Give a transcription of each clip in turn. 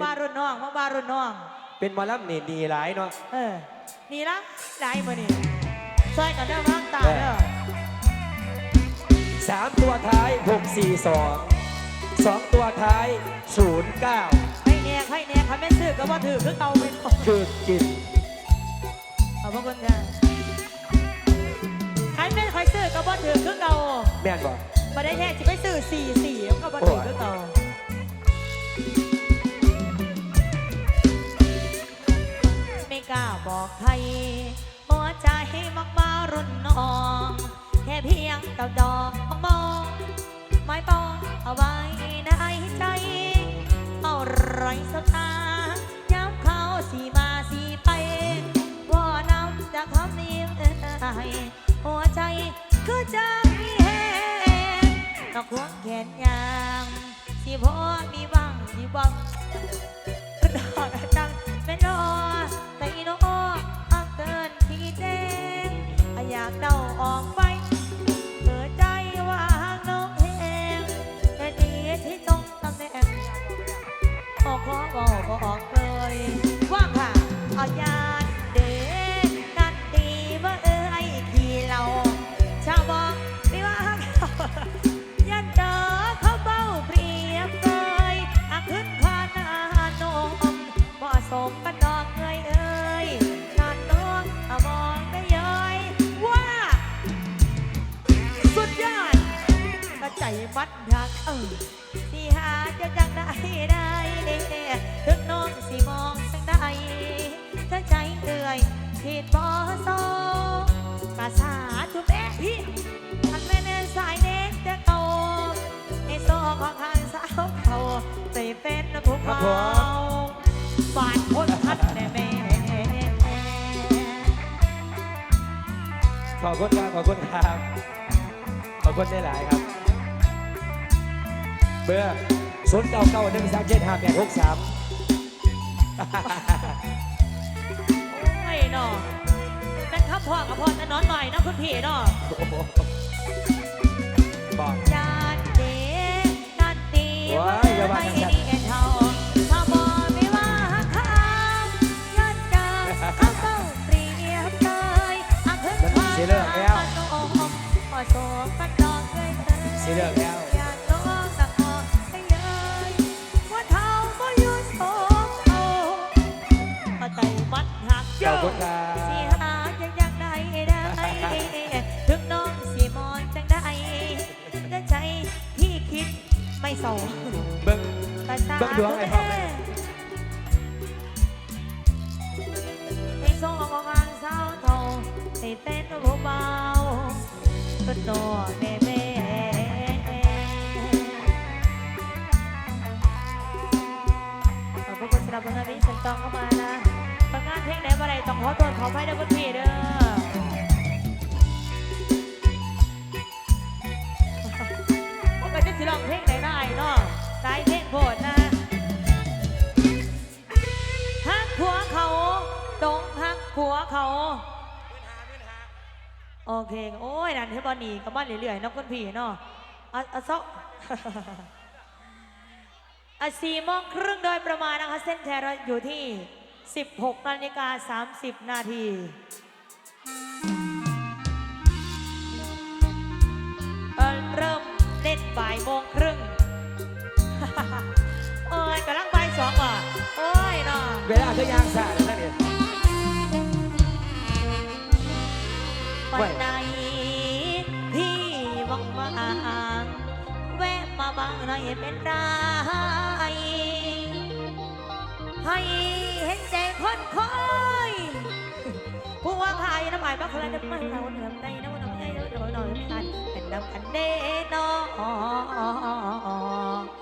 บารุ่นน้องมังบารุ่นน้อง เป็นหมอลำนี่ดีหลายเนาะเออนี่ละหลายมือนี่ช่วยกันเด้อพังตาเด้อสามตัวท้ายหกสี่สองสองตัวท้ายศูนย์เก้าให้แน่ให้แน่คันแม่นซื้อก็ว่าถือคือเก่าเป็นคือกินขอบพระคุณค่ะคันแม่นคอยซื้อก็ว่าถือคือเก่าแม่นบอกบ่ได้แท้สิไปซื้อสี่สี่ก็บ่ถือคือเก่า กล้าบอกใครหัวใจมักมารุ่นน้อง แค่เพียงกับดอกมองมองไม้ปองเอาไว้ในใจ เอาไรสักตาย้ำเขาสีมาสีไปว่านำจากคำนี้หัวใจคือจะมีแหงนอกควงแขนยาง สิพอมีบ้างสิบ้าง เออที่หาจะจังได้ได้เด้ถึงน้องสิมองจังได้ถ้าใจเอื่อยผิดบ่สองกาสาทุบแอะพี่ทันแม่เนสายเน็กจะโตในโซ่ของทางสาวเขาใส่เป็นผู้เมาบาดพ้นทัดแน่แม่ขอบคุณครับขอบคุณครับขอบคุณได้หลายครับ เบอร์ศูนย์เก้าเก้าหนึ่งสามเจ็ดห้าแปดหกสามโอ้ยเนาะเป็นข้าพ่อกับพ่อจะนอนหน่อยนะคุณพี่เนาะบอกยานเด็กนันตีว้ายอย่าว่าไม่จังดีเท่าถ้าบอไม่ว่าข้ามยานจาเขาเต้าเปรียบเลยอาขึ้นพาน้องพอโซกันดอกเลยเธอสีเหลืองแล้ว แต่ตาเบิ่งดวงไอ้พ่อแม่ในโซ่ของงานเศร้าเท่าในเต้นเบาๆก็นอนแม่แม่พระคุณสำหรับผลงานที่ฉันต้องเข้ามานะผลงงานเพลงไหนมาไหนต้องขอโทษขออภัยนะคุณพี่เด้อว่าก็จะสิร้องเพลงไหนได้เนาะตายเพลงโพดนะ โอเคโอ้ยนั่นเทบอนี่ก็มาเรื่อยๆน้องคนพี่เนาะอะอะซอกอะสี่โมงครึ่งโดยประมาณนะคะ เส้นแทรอยู่ที่ 16นาฬิกา30 นาทีเริ่มเล่นบ่ายโมงครึ่งโอ้ยกำลังบ่ายสองว่ะโอ้ยเนาะเวลาคือยางสาดนั่นเอง วันไหนพี่ว่างว่างๆแวะมาบางหน่อยเป็นไรให้เห็นใจคนคอยผู้ว่าใครน้ำหมายบ้าคนละน้ำมันเราเหนื่อใจน้ำน้ำใจน้ำหน่อยหน่อยไม่ทันเป็นน้ำกันเด้นอน้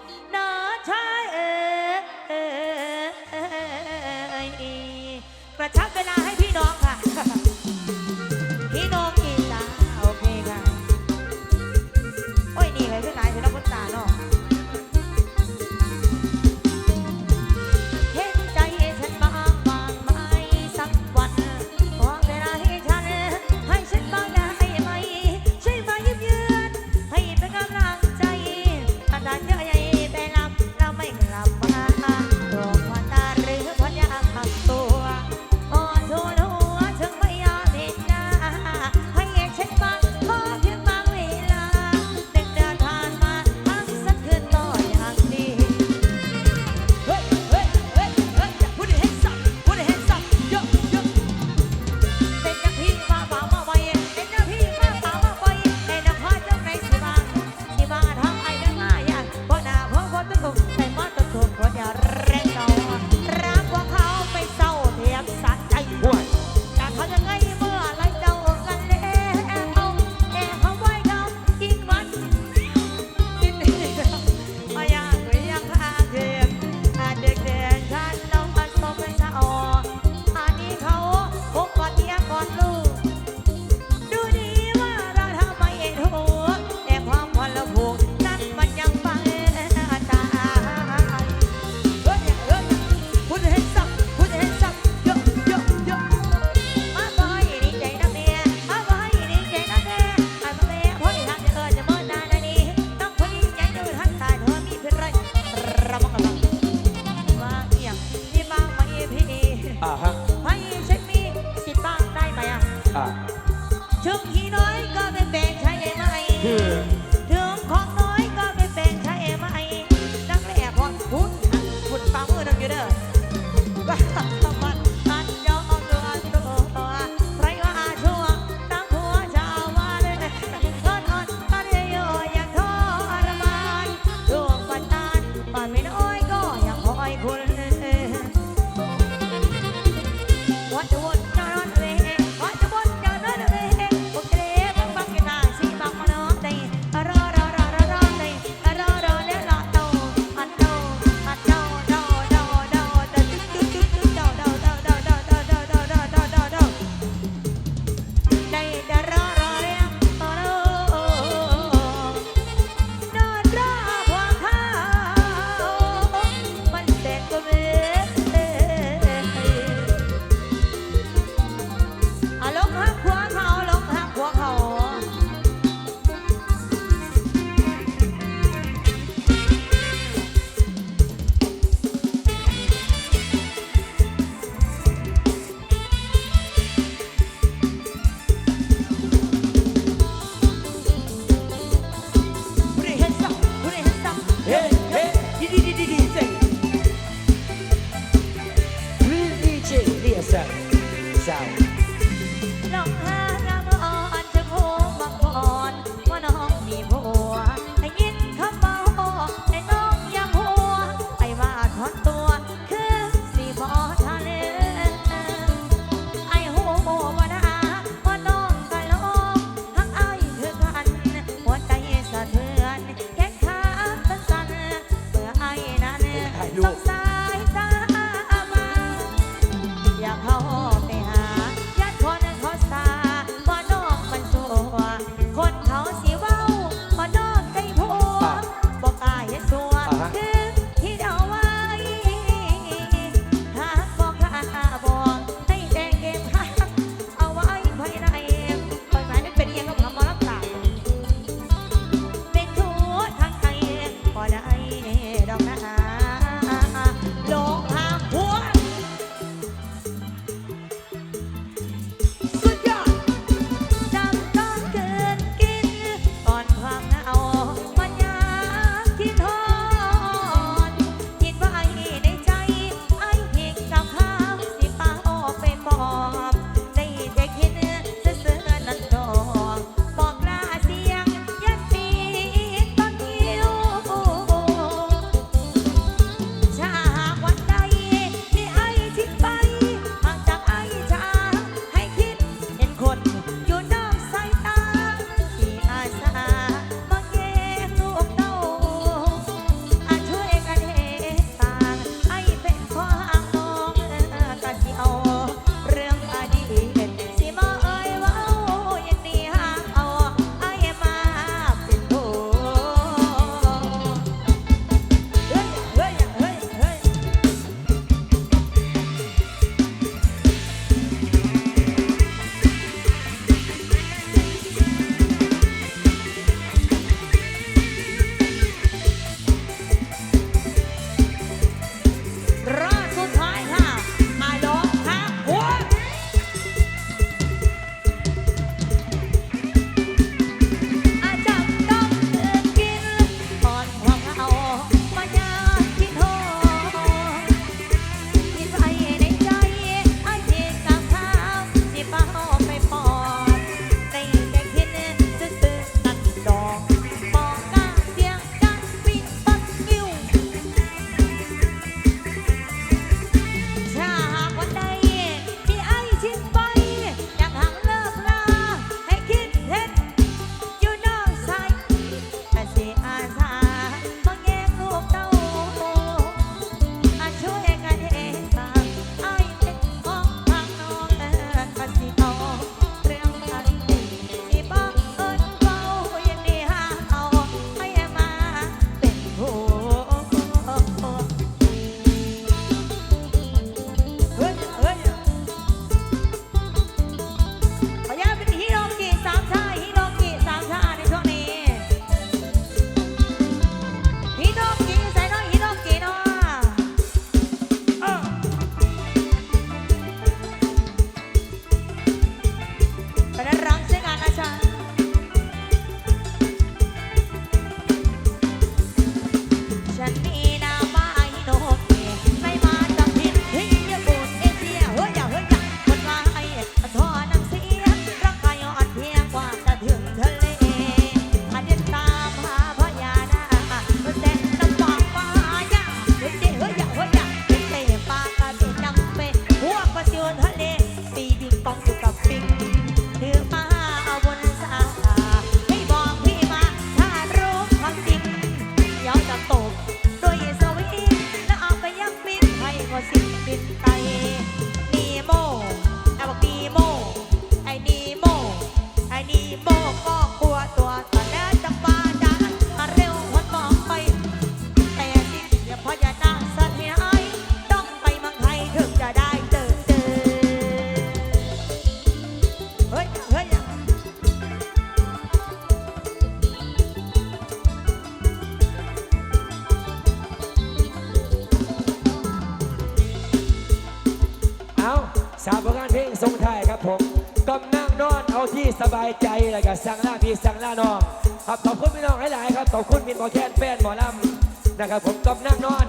สบายใจแล้วก็สั่งล่าพี่สั่งล่าน้องครับขอบคุณพี่น้องหลายๆครับขอบคุณมินหมอแคนแฟนหมอลำนะครับ ผมกำนั่งนอน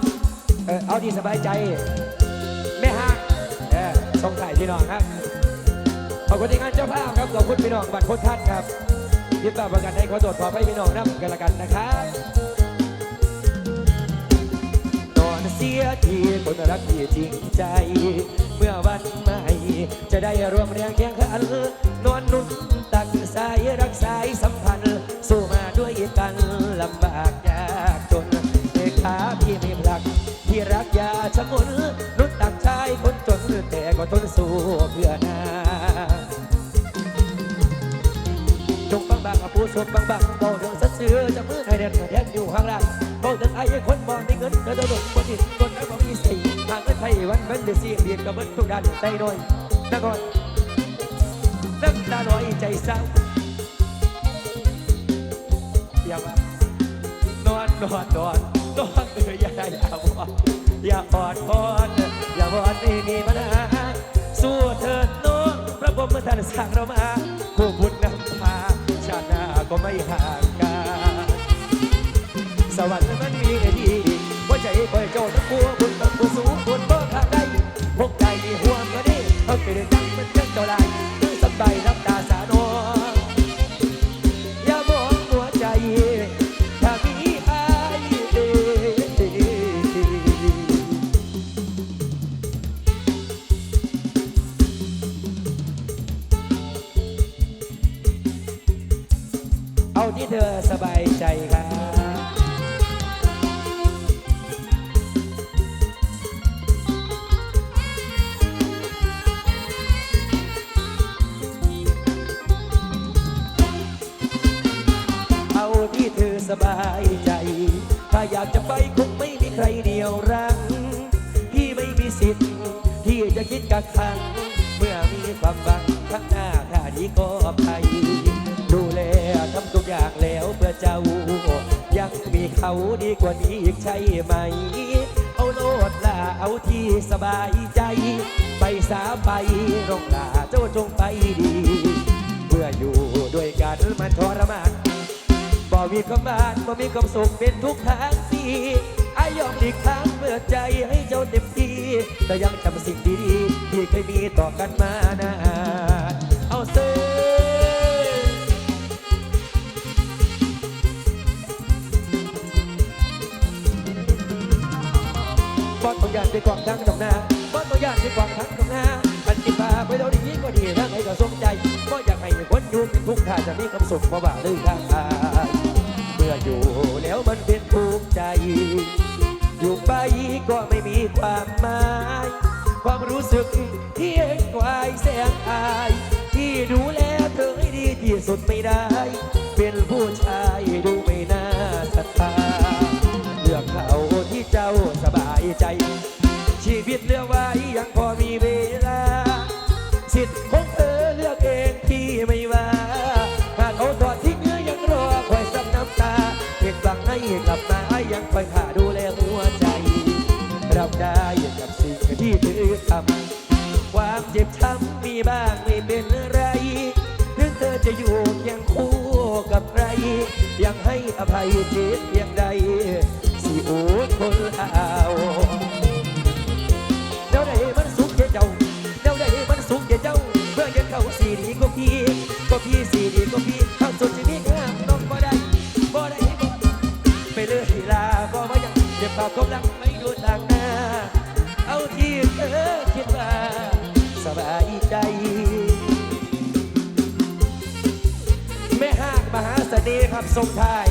เออเอาที่สบายใจไม่ห่างเออทรงไทายพี่น้องครับขอบคุณที่งานเจ้าภาพครับขอบคุณพี่น้องบัตรคนท่านครับยินดีประกันให้ขอตรวจขอให้พี่น้องนับกันละกันนะครับนอนเสียทีคนรักที่จริงใจ เมื่อวันใหม่ จะได้รวมแรงแข่งขันนอนนุ่นตักสายรักสายสัมพันธ์สู้มาด้วยกันลำบากยากจนเอกขาพี่ไม่พลักที่รักยาชะมุนนุ่นตักชายคนจนแต่ก็ทนสู้เพื่อหนาจงบังบังกับผู้สดบังบังเบาเรื่องสัตเสือจะมือให้เด่นแทนอยู่ข้างล่างเบาถึงไอ้คนบ่มีเงินเธอโดนคนที่คนนั้นบ่มีสีหางเงินไทยวันเว้นเดือดสีเรียนกับเบิ้ทุกด้านใจน้อย นักก่อนน้ำตาลอยใจเศร้าอย่ามานอนนอนนอนนอนเอออย่าอย่าอ่อนอย่าอ่อนพอนอย่าอ่อนไม่มีปัญหาสู้เถิดน้องพระบรมท่านสร้างเรามาคู่บุญนำพาชาติหน้าก็ไม่ห่างกันสวรรค์มันมีดีหัวใจคอยเจ้าทั้งคู่บุญทั้งคู่สูงบุญ ดีเอาไปเดินจังมันเจ้าลายคือสบายน้ำตาสาโนอย่ามองหัวใจถ้ามีอายเดเอาที่เธอสบายใจครับ ไปคงไม่มีใครเดียวรังพี่ไม่มีสิทธิ์ที่จะคิดกักขัง เมื่อมีความหวังข้างหน้าถ้าดีก็ไปดูแลทำทุกอย่างแล้วเพื่อเจ้า ยังมีเขาดีกว่านี้อีกใช่ไหม เอาโลดลาเอาที่สบายใจ ไปสาไปรองลาเจ้าจงไปดี เมื่ออยู่ด้วยกันมันทรมาน บ่มีความบานบ่มีความสุขเป็นทุกทางที่อายอมอีกครั้งเปิดใจให้เจ้าเต็มที่แต่ยังจำสิ่งดีๆที่เคยมีต่อกันมานานเอาเซ่บ่ต้องยานไปกวางทั้งดอกนาบ่ต้องยานไปกวางทั้งดอกนามันกินพาไปเราดีก็ดีทั้งให้ก็สมใจบ่อยากให้คนอยู่เป็นทุกข์ถ้าจะมีความสุขบ่ว่าเลยทาง อยู่ไปก็ไม่มีความหมาย ความรู้สึกที่เอ็นกวายแสงอาย ที่ดูแลเธอให้ดีที่สุดไม่ได้ เป็นผู้ชายดูไม่ จะอยู่เคียงคู่กับใคร ยังให้อภัยเจ็บเพียงใดสิโอดคนเอาเดี๋ยวได้มันสุขเดี๋ยวเจ้าเดี๋ยวได้มันสุขเดี๋ยวเจ้าเพื่อยังเขาสีดีก็พี่ก็พี่สีดีก็พี่ข้าสุดที่นี่งามน้องบ่ได้บ่ได้บ่ไปเลยทีลาก็ว่ายังเจ็บปากกบลัง สน่ห์ครับทรงไทาย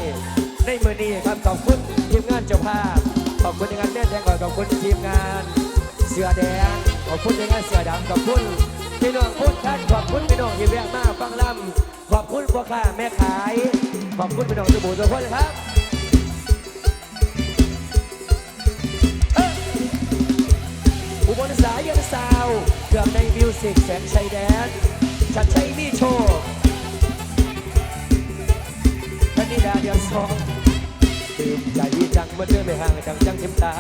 ในมือนี้ครับขอบคุณทีมงานเจ้าภาพ ขอบคุณทีมงานแม่แดงก่อนขอบคุณทีมงาน เสือแดง ขอบคุณในงานเสือดำขอบคุณพี่น้องพูดท่านขอบคุณพี่น้องที่แวะมาฟังลำขอบคุณพ่อค้าแม่ขาย ขอบคุณพี่น้องทุกผู้ทุกคนเลครับอุบลสายยันสาว เกือบในมิวสิกแสงชัยแดนชัดชัยมีโชค สียวสองตื่นใจจังเมันเดินไม่ห่างจังจังเข็มตา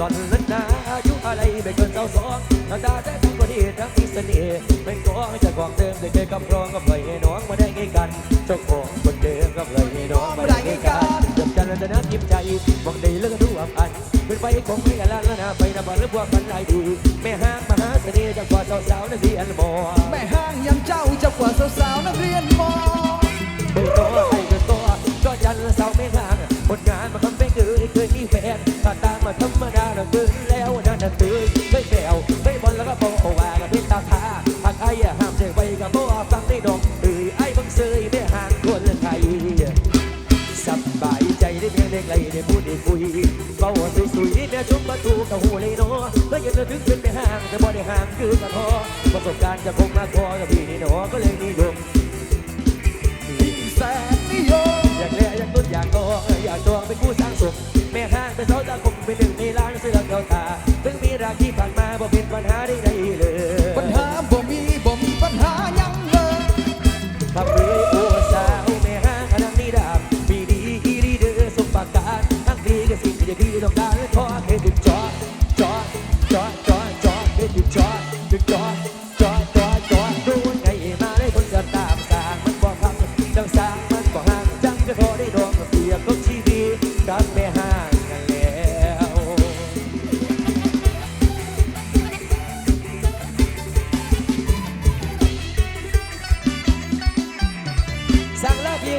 ตอนนั้นนาอายุอะไรไม่เกินเจ้าสองหน้าตาแต่ทั้งคนดีทั้งมีเสน่ห์ไม่ก็จะของเดิมได้เคยกับรองกับเลยให้น้องมาได้ไงกันเจ้าของคนเดิมกับเลยให้น้องมาได้ไงกันจบกันแล้วจะนัดยิ้มใจบอกได้เลิกรู้ว่าพันเป็นไปคงไม่กันแล้วนะไปนะบอลหรือว่ากันไรดีแม่ห้างมหาเสน่ห์จากกว่าสาวๆนักเรียนมอแม่ห้างยังเจ้าเจะกว่าสาวๆนักเรียนมอเปิดตัวให้เกิดตัว ก็ยันเสาไม่ห่างผลงานมาทำเป็นคือเคยมีแฟนถ้าตามาธรรมดาเราตื่นแล้วนั่นน่ะตื่นไม่แปลวไม่บอลแล้วก็โปะว่ากับเป็นตาทาหากไอ้ห้ามเจอไปกับโบฟังได้ดองเอ้ยไอ้บังเซยไม่ห่างคนไทยสบายใจได้เพียงได้ไกลได้พูดได้คุยเบาสวยๆแม่ชุบประตูกับหูเลยเนาะก็ยังจะถึงขึ้นไปห่างแต่บ่ได้ห่างคือกระทอประสบการณ์จะคงมาคอกับพี่นี่เนาะก็เลยนิย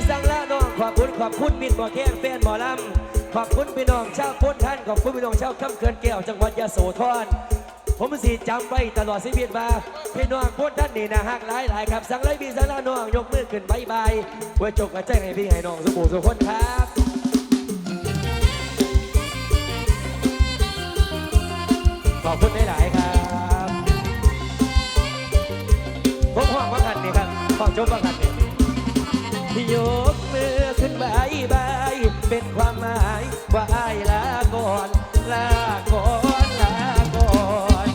สั่งลาพี่สั่งลาน้องขอบคุณขอบคุณมิตรบ่อแข้งแฟนหมอลำขอบคุณพี่น้องชาวพ้นท่านขอบคุณพี่น้องชาวคำเขื่อนแก้วจังหวัดยะโสธรผมสิจำไว้ตลอดชีวิตมาพี่น้องพ้นท่านนี่นะฮักหลายหลายครับสั่งไลพี่สั่งลาน้องยกมือขึ้นบายบายไว้จบกันแจ้งให้พี่ให้น้องสบู่สุขคนครับขอบคุณหลายๆครับผมห้องว่างันนี่ครับห้องจบว่างันนี่ ยกมือขึ้นบายบาย เป็นความหมายว่าอายลาก่อน ลาก่อนลาก่อน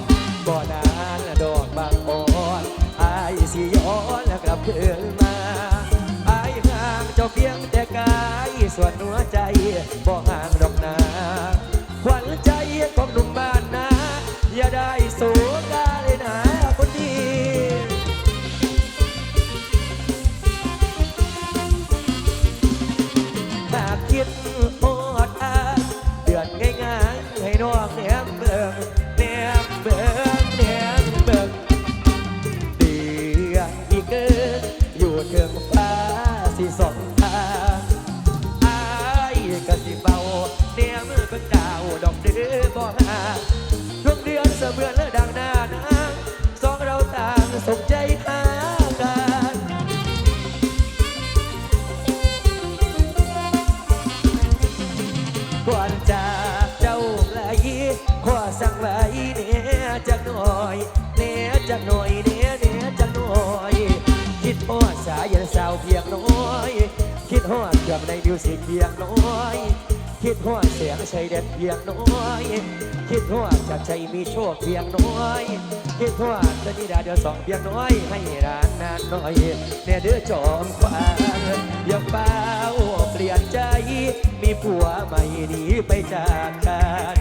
บ่นานดอกบางอ่อนอายสิย้อนแล้วกลับคืน ฮอดเกือบในมิวสิกเพียงน้อย คิดฮอดเสียงชัยเด็ดเพียงน้อย คิดฮอดจากชัยมีโชคเพียงน้อย คิดฮอดจะนิดาเดียวสองเพียงน้อย ให้ร้านนานน่อยเนี่ยเดือจอมควานอย่าเป้าเปลี่ยนใจ มีผัวใหม่หนีไปจากกัน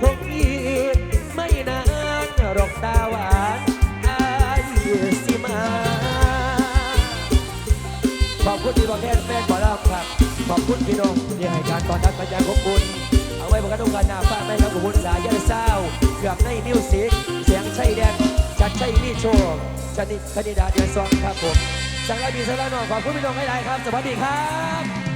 คงอีกไม่นานหรอกตาหวานอายสิมาขอบคุณที่บอกแทนแฟนบอลลัมครับ ขอบคุณพี่น้องที่ให้การตอนรับมาอย่าขอบคุณ เอาไว้บอกกันต้องการหน้าฟ้าไม่ครับขอบคุณสายยันเศร้าเกือบในมิวสิกเสียงชัยแดงชัดชัยมีโชว์ชนิดคณิดาเดือนสองครับผมสังกัดดีสังกัดนอนขอบคุณพี่น้องให้ได้ครับ สวัสดีครับ